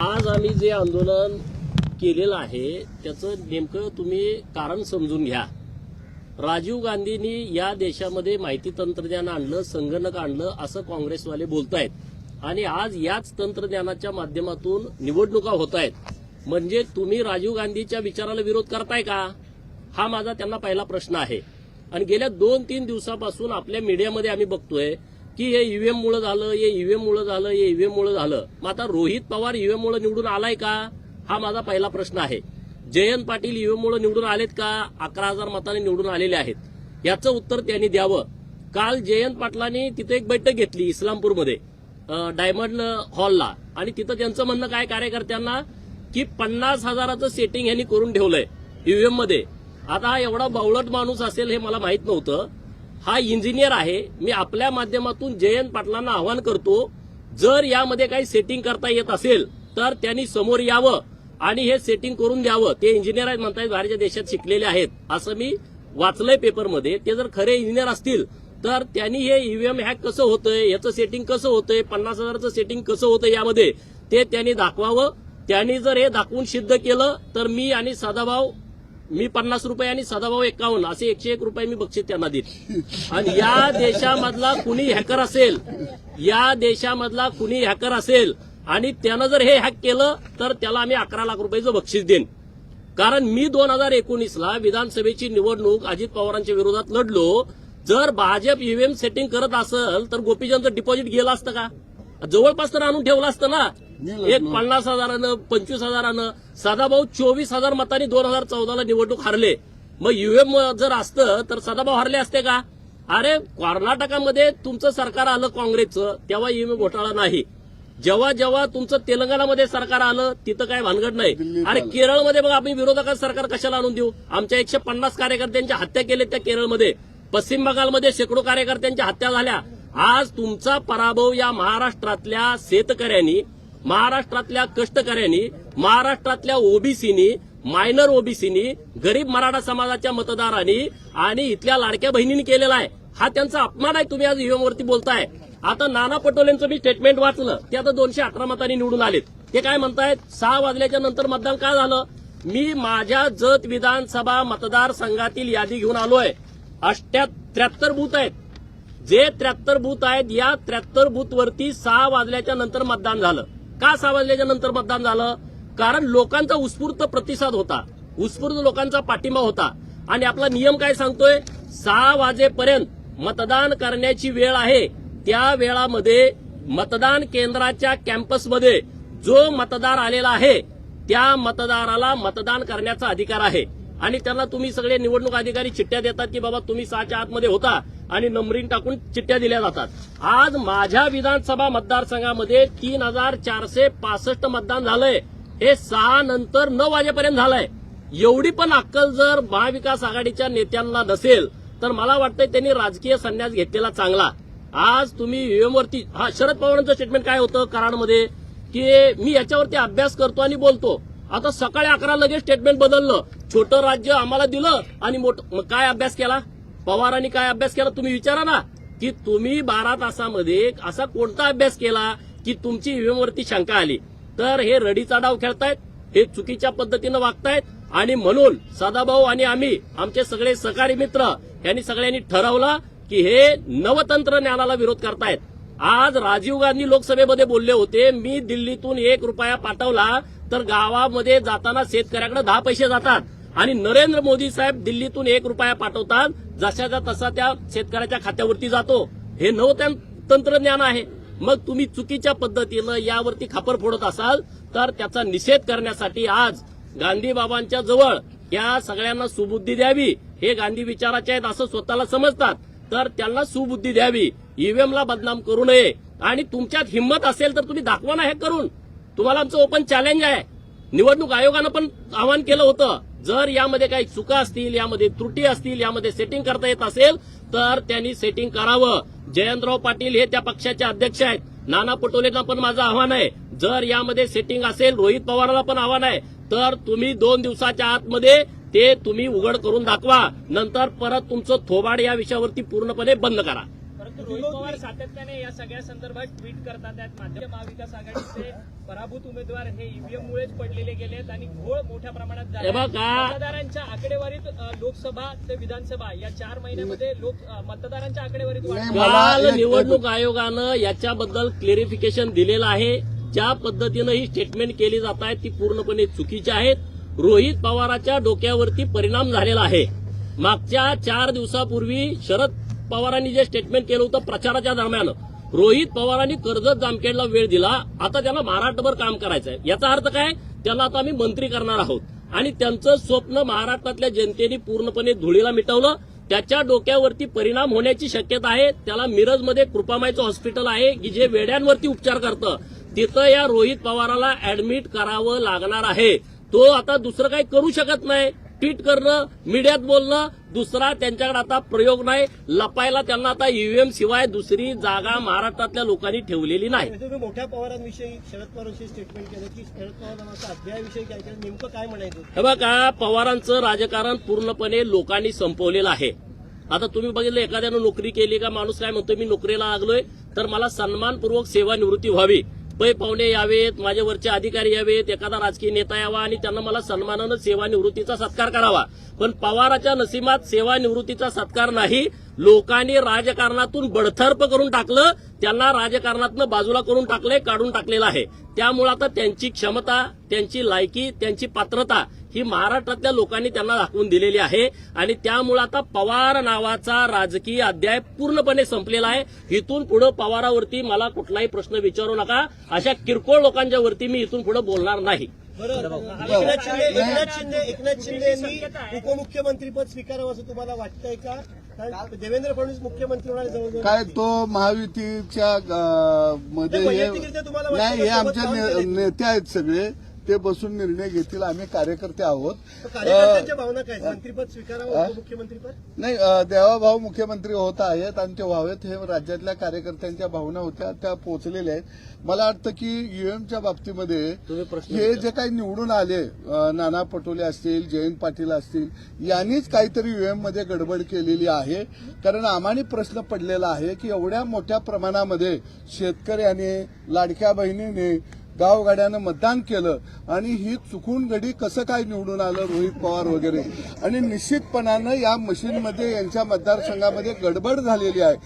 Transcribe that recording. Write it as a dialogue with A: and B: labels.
A: आज आम्ही जे आंदोलन केलेलं आहे त्याचं नेमकं तुम्ही कारण समजून घ्या. राजीव गांधींनी या देशामध्ये माहिती तंत्रज्ञान आणलं संगणक आणलं असं काँग्रेसवाले बोलतायत. आणि आज याच तंत्रज्ञानाच्या माध्यमातून निवडणुका होत आहेत म्हणजे तुम्ही राजीव गांधीच्या विचाराला विरोध करताय का? हा माझा त्यांना पहिला प्रश्न आहे. आणि गेल्या दोन तीन दिवसापासून आपल्या मीडियामध्ये आम्ही बघतोय की हे ईव्हीएममुळे झालं हे ईव्हीएममुळे झालं हे ईव्हीएममुळे झालं. मग आता रोहित पवार ईव्हीएममुळे निवडून आलाय का? हा माझा पहिला प्रश्न आहे. जयंत पाटील ईव्हीएममुळे निवडून आलेत का? अकरा हजार मताने निवडून आलेले आहेत. याचं उत्तर त्यांनी द्यावं. काल जयंत पाटलांनी तिथे एक बैठक घेतली इस्लामपूरमध्ये डायमंड हॉलला. आणि तिथं त्यांचं म्हणणं काय कार्यकर्त्यांना? की पन्नास हजाराचं सेटिंग यांनी करून ठेवलंय ईव्हीएममध्ये आता हा एवढा बावळट माणूस असेल हे मला माहीत नव्हतं. हा इंजिनियर आहे. मी आपल्या माध्यमातून जयंत पाटलांना आवाहन करतो जर यामध्ये काही सेटिंग करता येत असेल तर त्यांनी समोर यावं आणि हे सेटिंग करून द्यावं ते इंजिनियर आहेत म्हणतायत बाहेरच्या देशात शिकलेले आहेत. असं मी वाचलंय पेपरमध्ये ते जर खरे इंजिनियर असतील तर त्यांनी हे ईव्हीएम हॅक कसं होतंय याचं सेटिंग कसं होतंय पन्नास हजाराचं सेटिंग कसं होतं यामध्ये ते त्यांनी दाखवावं. त्यांनी जर हे दाखवून सिद्ध केलं तर मी आणि सदाभाऊ मी पन्नास रुपये आणि सदाभाऊ एकावन्न असे एकशे एक रुपये मी बक्षीस त्यांना देईन. आणि या देशामधला कुणी हॅकर असेल या देशामधला कुणी हॅकर असेल आणि त्यानं जर हे हॅक केलं तर त्याला आम्ही अकरा लाख रुपयाचं बक्षीस देईन. कारण मी दोन हजार एकोणीसला विधानसभेची निवडणूक अजित पवारांच्या विरोधात लढलो. जर भाजप ईव्हीएम सेटिंग करत असेल तर गोपीचंद डिपॉझिट गेलं असतं का? जवळपास तर आणून ठेवलं असतं ना. एक पन्नास हजारानं पंचवीस हजारानं सदाभाऊ चोवीस हजार मतांनी दोन हजार चौदाला निवडणूक हारले. मग ईव्हीएम जर असतं तर सदाभाऊ हरले असते का? अरे कर्नाटकामध्ये तुमचं सरकार आलं काँग्रेसचं तेव्हा ईव्हीएम घोटाळा नाही. जेव्हा जेव्हा तुमचं तेलंगणामध्ये सरकार आलं तिथं काय भानगड नाही. अरे केरळमध्ये बघा आम्ही विरोधकात सरकार कशाला आणून देऊ? आमच्या एकशे पन्नास कार्यकर्त्यांच्या हत्या केल्या त्या केरळमध्ये. पश्चिम बंगालमध्ये शेकडो कार्यकर्त्यांच्या हत्या झाल्या. आज तुमचा पराभव या महाराष्ट्रातल्या शेतकऱ्यांनी महाराष्ट्रातल्या कष्टकऱ्यांनी महाराष्ट्रातल्या ओबीसीनी मायनर ओबीसीनी गरीब मराठा समाजाच्या मतदारांनी आणि इथल्या लाडक्या बहिणींनी केलेला आहे. हा त्यांचा अपमान आहे तुम्ही आज ईव्हीएम बोलताय. आता नाना पटोलेंचं मी स्टेटमेंट वाचलं. ते आता दोनशे अठरा मतांनी निवडून आलेत. ते काय म्हणतायत? सहा वाजल्याच्या नंतर मतदान का झालं? मी माझ्या जत विधानसभा मतदारसंघातील यादी घेऊन आलोय. अष्ट्या त्र्याहत्तर बूथ आहेत. जे त्र्याहत्तर बूथ आहेत या त्र्याहत्तर बूथवरती सहा वाजल्याच्या नंतर मतदान झालं. का सहा वाजल्याच्या नंतर मतदान झालं? कारण लोकांचा उत्स्फूर्त प्रतिसाद होता. उत्स्फूर्त लोकांचा पाठिंबा होता. आणि आपला नियम काय सांगतोय? सहा वाजेपर्यंत मतदान करण्याची वेळ आहे. त्या वेळामध्ये मतदान केंद्राच्या कॅम्पसमध्ये जो मतदार आलेला आहे त्या मतदाराला मतदान करण्याचा अधिकार आहे. आणि त्यांना तुम्ही सगळे निवडणूक अधिकारी चिठ्ठ्या देतात की बाबा तुम्ही सहाच्या आतमध्ये होता आणि नंबरिंग टाकून चिठ्ठ्या दिल्या जातात. आज माझ्या विधानसभा मतदारसंघामध्ये तीन हजार चारशे पासष्ट मतदान झालंय. हे सहा नंतर नऊ वाजेपर्यंत झालंय. एवढी पण अक्कल जर महाविकास आघाडीच्या नेत्यांना नसेल तर मला वाटतंय त्यांनी राजकीय संन्यास घेतलेला चांगला. आज तुम्ही UM ईव्हीएम हा शरद पवारांचं स्टेटमेंट काय होतं कराडमध्ये? की मी याच्यावरती अभ्यास करतो आणि बोलतो. आता सकाळी अकरा लगेच स्टेटमेंट बदललं. छोटं राज्य आम्हाला दिलं आणि मोठं काय अभ्यास केला? पवारांनी काय अभ्यास केला? तुम्ही विचारा ना. की तुम्ही बारा तासामध्ये असा कोणता अभ्यास केला की तुमची ईव्हीएम वरती शंका आली? तर हे रडीचा डाव खेळतायत हे चुकीच्या पद्धतीनं वागतायत आणि म्हणून सदाभाऊ आणि आम्ही आमचे सगळे सहकारी मित्र यांनी सगळ्यांनी ठरवलं की हे नवतंत्रज्ञानाला विरोध करतायत. आज राजीव गांधी लोकसभेमध्ये बोलले होते मी दिल्लीतून एक रुपया पाठवला तर गावामध्ये जाताना शेतकऱ्याकडे दहा पैसे जातात. आणि नरेंद्र मोदी साहेब दिल्लीतून एक रुपया पाठवतात जशाचा तसा त्या शेतकऱ्याच्या खात्यावरती जातो. हे नवतंत्रज्ञान तंत्रज्ञान आहे. मग तुम्ही चुकीच्या पद्धतीनं यावरती खापर फोडत असाल तर त्याचा निषेध करण्यासाठी आज गांधी बाबांच्या जवळ या सगळ्यांना सुबुद्धी द्यावी. हे गांधी विचाराचे आहेत असं स्वतःला समजतात. तर त्यांना सुबुद्धी द्यावी. ईव्हीएमला बदनाम करू नये. आणि तुमच्यात हिंमत असेल तर तुम्ही दाखवा ना हे करून. तुम्हाला आमचं ओपन चॅलेंज आहे. निवडणूक आयोगानं पण आवाहन केलं होतं. जर यामध्ये काही चुका असतील यामध्ये त्रुटी असतील यामध्ये सेटिंग करता येत असेल तर त्यांनी सेटिंग करावं. जयंतराव पाटील हे त्या पक्षाचे अध्यक्ष आहेत. नाना पटोलेंना पण माझं आव्हान आहे. जर यामध्ये सेटिंग असेल रोहित पवारांना पण आव्हान आहे तर तुम्ही दोन दिवसाच्या आतमध्ये ते तुम्ही उघड करून दाखवा. नंतर परत तुमचं थोबाड या विषयावरती पूर्णपणे बंद करा.
B: रोहित पवार सातत्याने या सगळ्या संदर्भात ट्विट करतात आहेत माध्यम महाविकास आघाडीचे पराभूत उमेदवार हे ईव्हीएम मुळेच पडलेले गेलेत आणि घोळ मोठ्या प्रमाणात झाला
A: हे बघा.
B: आहे. मतदारांच्या आकडेवारीत लोकसभा ते विधानसभा या चार महिन्यामध्ये लोक मतदारांच्या आकडेवारीत
A: काल निवडणूक आयोगानं याच्याबद्दल क्लेरिफिकेशन दिलेलं आहे ज्या पद्धतीनं ही स्टेटमेंट केली जात आहे ती पूर्णपणे चुकीची आहेत रोहित पवाराच्या डोक्यावरती परिणाम झालेला आहे मागच्या चार दिवसापूर्वी शरद पवारांनी जे स्टेटमेंट केलं होतं प्रचाराच्या दरम्यान. रोहित पवारांनी कर्जत जामखेडला वेळ दिला. आता त्याला महाराष्ट्रभर काम करायचं आहे याचा अर्थ काय? त्याला आता आम्ही मंत्री करणार आहोत. आणि त्यांचं स्वप्न महाराष्ट्रातल्या जनतेने पूर्णपणे धुळीला मिटवलं. त्याच्या डोक्यावरती परिणाम होण्याची शक्यता आहे. त्याला मिरजमध्ये कृपामाईचं हॉस्पिटल आहे की जे वेड्यांवरती उपचार करतं. तिथं या रोहित पवाराला ऍडमिट करावं लागणार आहे. तो आता दुसरं काही करू शकत नाही. ट्विट करणं मीडियात बोलणं दुसरा त्यांच्याकडे आता प्रयोग नाही. लपायला त्यांना आता ईव्हीएम शिवाय दुसरी जागा महाराष्ट्रातल्या लोकांनी ठेवलेली नाही.
C: तुम्ही मोठ्या पवारांविषयी शरद पवारांविषयी स्टेटमेंट केलं की शरद पवार अध्यायाविषयी काय केलं नेमकं काय म्हणायचं?
A: हे बघा पवारांचं राजकारण पूर्णपणे लोकांनी संपवलेलं आहे. आता तुम्ही बघितलं एखाद्यानं नोकरी केली का माणूस काय म्हणतो मी नोकरीला लागलोय तर मला सन्मानपूर्वक सेवानिवृत्ती व्हावी. पै पाहुणे यावेत माझ्यावरचे अधिकारी यावेत एखादा राजकीय नेता यावा आणि त्यांना मला सन्मानानं सेवानिवृत्तीचा सत्कार करावा. पण पवाराच्या नसीमात सेवानिवृत्तीचा सत्कार नाही लोकांनी राजकारणातून बडथर्प करून टाकलं त्यांना राजकारणातनं बाजूला करून टाकलंय काढून टाकलेलं आहे. त्यामुळे आता त्यांची क्षमता त्यांची लायकी त्यांची पात्रता ही महाराष्ट्रातल्या लोकांनी त्यांना दाखवून दिलेली आहे. आणि त्यामुळे आता पवार नावाचा राजकीय अध्याय पूर्णपणे संपलेला आहे. इथून पुढे पवारावरती मला कुठलाही प्रश्न विचारू नका. अशा किरकोळ लोकांच्या वरती मी इथून पुढे बोलणार नाही.
C: एकनाथ शिंदे एकनाथ शिंदे एकनाथ शिंदे यांनी उपमुख्यमंत्रीपद स्वीकारावं असं तुम्हाला वाटतंय का? देवेंद्र फडणवीस मुख्यमंत्री होणार
D: काय तो महायुतीच्या मध्ये हे नाही हे
C: सोबत
D: आमचे
C: काम
D: ने-
C: केलंय?
D: नेते आहेत सगळे ते बसून निर्णय घेतील. आम्ही कार्यकर्ते आहोत.
C: तर कार्यकर्त्यांच्या
D: अं,
C: भावना काय? मंत्रीपद स्वीकारावं उपमुख्यमंत्रीपद
D: नाही देवाभाऊ मुख्यमंत्री होत आहेत आणि ते व्हावेत हे राज्यातल्या कार्यकर्त्यांच्या भावना होत्या त्या पोहोचलेल्या आहेत. मला वाटतं की ईव्हीएमच्या बाबतीमध्ये हे जे काही निवडून आले नाना पटोले असतील जयंत पाटील असतील यांनीच काहीतरी ईव्हीएममध्ये गडबड केलेली आहे. कारण आम्हाने प्रश्न पडलेला आहे की एवढ्या मोठ्या प्रमाणामध्ये शेतकऱ्याने लाडक्या बहिणीने गावगाड्यानं मतदान केलं आणि ही चुकून गडी कसं काय निवडून आलं रोहित पवार वगैरे? आणि निश्चितपणानं या मशीनमध्ये यांच्या मतदारसंघामध्ये गडबड झालेली आहे.